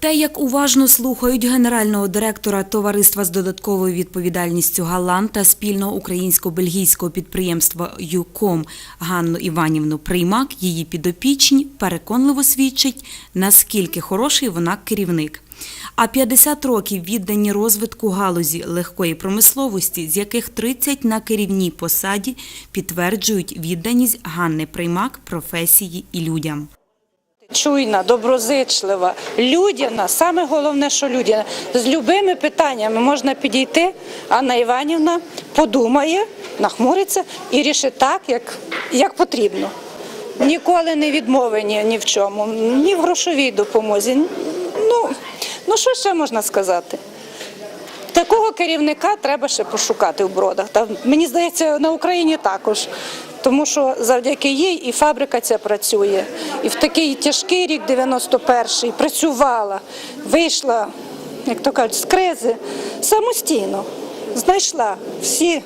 Те, як уважно слухають генерального директора товариства з додатковою відповідальністю Галан та спільного українсько-бельгійського підприємства ЮКОМ Ганну Іванівну Приймак, її підопічні, переконливо свідчить, наскільки хороший вона керівник. А 50 років віддані розвитку галузі легкої промисловості, з яких 30 на керівній посаді, підтверджують відданість Ганни Приймак професії і людям. Чуйна, доброзичлива, людяна. Саме головне, що людяна. З любими питаннями можна підійти. Анна Іванівна подумає, нахмуриться і рішить так, як, як потрібно. Ніколи не відмовлені ні в чому, ні в грошовій допомозі. Ну, ну що ще можна сказати? Такого керівника треба ще пошукати в бродах. Та мені здається, на Україні також. Тому що завдяки їй і фабрика ця працює. І в такий тяжкий рік, 91-й, працювала, вийшла, як то кажуть, з кризи самостійно. Знайшла всі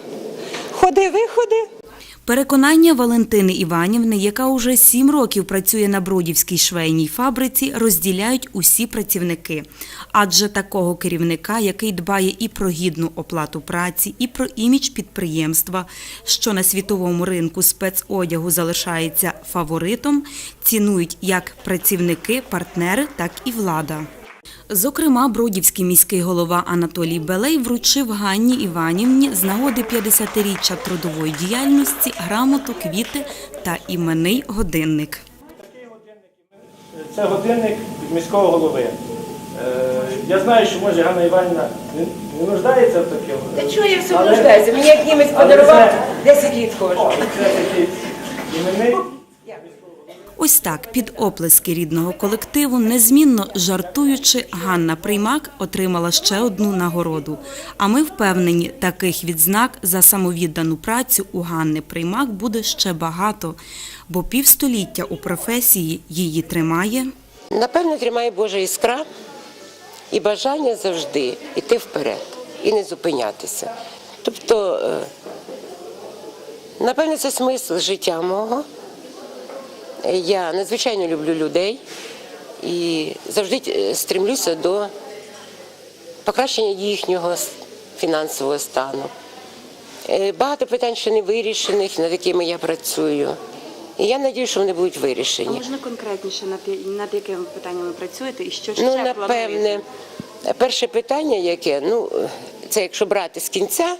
ходи-виходи. Переконання Валентини Іванівни, яка уже сім років працює на Бродівській швейній фабриці, розділяють усі працівники. Адже такого керівника, який дбає і про гідну оплату праці, і про імідж підприємства, що на світовому ринку спецодягу залишається фаворитом, цінують як працівники, партнери, так і влада. Зокрема, Бродівський міський голова Анатолій Белей вручив Ганні Іванівні з нагоди 50-річчя трудової діяльності грамоту, квіти та іменний годинник. Це годинник від міського голови. Е, Я знаю, що може Ганна Іванівна не, нуждається в такому. Та чого я все Але- нуждаюся? Мені як німець подарував, це- 10 літ ходжу. О, це такий іменний. Ось так, під оплески рідного колективу, незмінно жартуючи, Ганна Приймак отримала ще одну нагороду. А ми впевнені, таких відзнак за самовіддану працю у Ганни Приймак буде ще багато, бо півстоліття у професії її тримає. Напевно, тримає Божа іскра і бажання завжди йти вперед і не зупинятися. Тобто, е, напевно, це смисл життя мого. Я надзвичайно люблю людей і завжди е, стремлюся до покращення їхнього фінансового стану. Е, Багато питань ще не вирішених, над якими я працюю. І я надію, що вони будуть вирішені. Можна конкретніше над, якими питаннями працюєте і що ще Ну, напевне, перше питання, яке, ну, це якщо брати з кінця,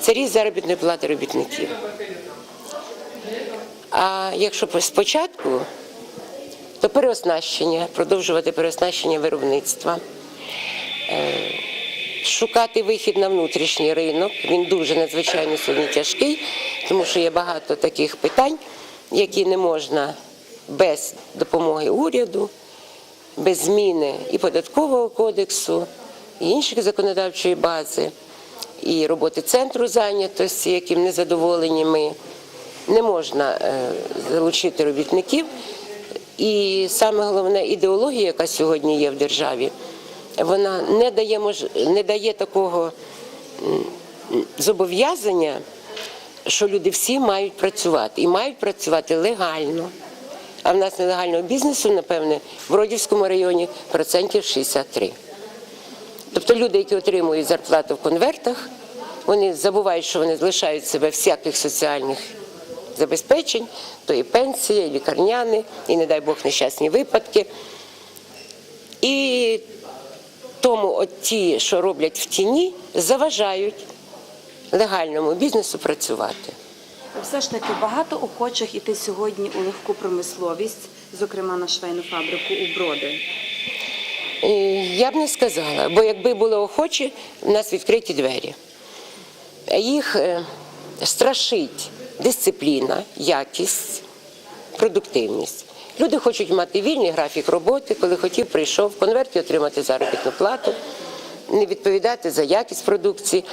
це ріст заробітної плати робітників. А якщо по- спочатку, то переоснащення, продовжувати переоснащення виробництва, Е, шукати вихід на внутрішній ринок. Він дуже надзвичайно сьогодні тяжкий, тому що є багато таких питань, які не можна без допомоги уряду, без зміни і податкового кодексу, і інших законодавчої бази, і роботи центру зайнятості, яким не задоволені ми. Не можна е, залучити робітників. І саме головне ідеологія, яка сьогодні є в державі, вона не дає мож... не дає такого зобов'язання, що люди всі мають працювати і мають працювати легально. А в нас нелегального бізнесу, напевне, в Родівському районі процентів 63. Тобто люди, які отримують зарплату в конвертах, вони забувають, що вони залишають себе всяких соціальних забезпечень, то і пенсія, і лікарняни, і, не дай Бог, нещасні випадки. І тому от ті, що роблять в тіні, заважають легальному бізнесу працювати. Все ж таки багато охочих іти сьогодні у легку промисловість, зокрема на швейну фабрику у Броди. Я б не сказала, бо якби були охочі, в нас відкриті двері. Їх е, страшить дисципліна, якість, продуктивність. Люди хочуть мати вільний графік роботи, коли хотів, прийшов, в конверті отримати заробітну плату, не відповідати за якість продукції.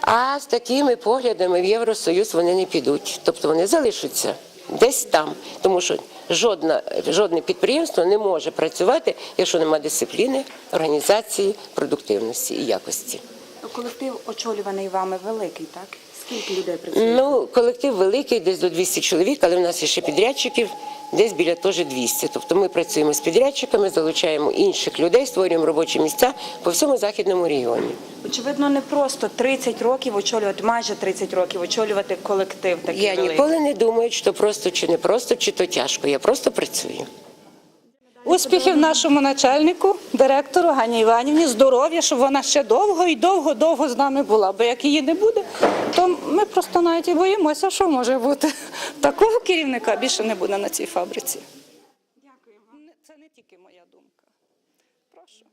А з такими поглядами в Євросоюз вони не підуть. Тобто вони залишаться десь там, тому що жодна, жодне підприємство не може працювати, якщо немає дисципліни, організації, продуктивності і якості. Колектив очолюваний вами великий, так? Скільки людей працює? Ну, колектив великий, десь до 200 чоловік, але в нас є ще підрядчиків, десь біля теж 200. Тобто ми працюємо з підрядчиками, залучаємо інших людей, створюємо робочі місця по всьому західному регіоні. Очевидно, не просто 30 років очолювати, майже 30 років очолювати колектив такий Я великий. ніколи не думаю, що просто чи не просто, чи то тяжко. Я просто працюю. Успіхів нашому начальнику, директору Гані Іванівні, здоров'я, щоб вона ще довго і довго-довго з нами була. Бо як її не буде, то ми просто навіть і боїмося, що може бути. Такого керівника більше не буде на цій фабриці. Дякую. Це не тільки моя думка. Прошу.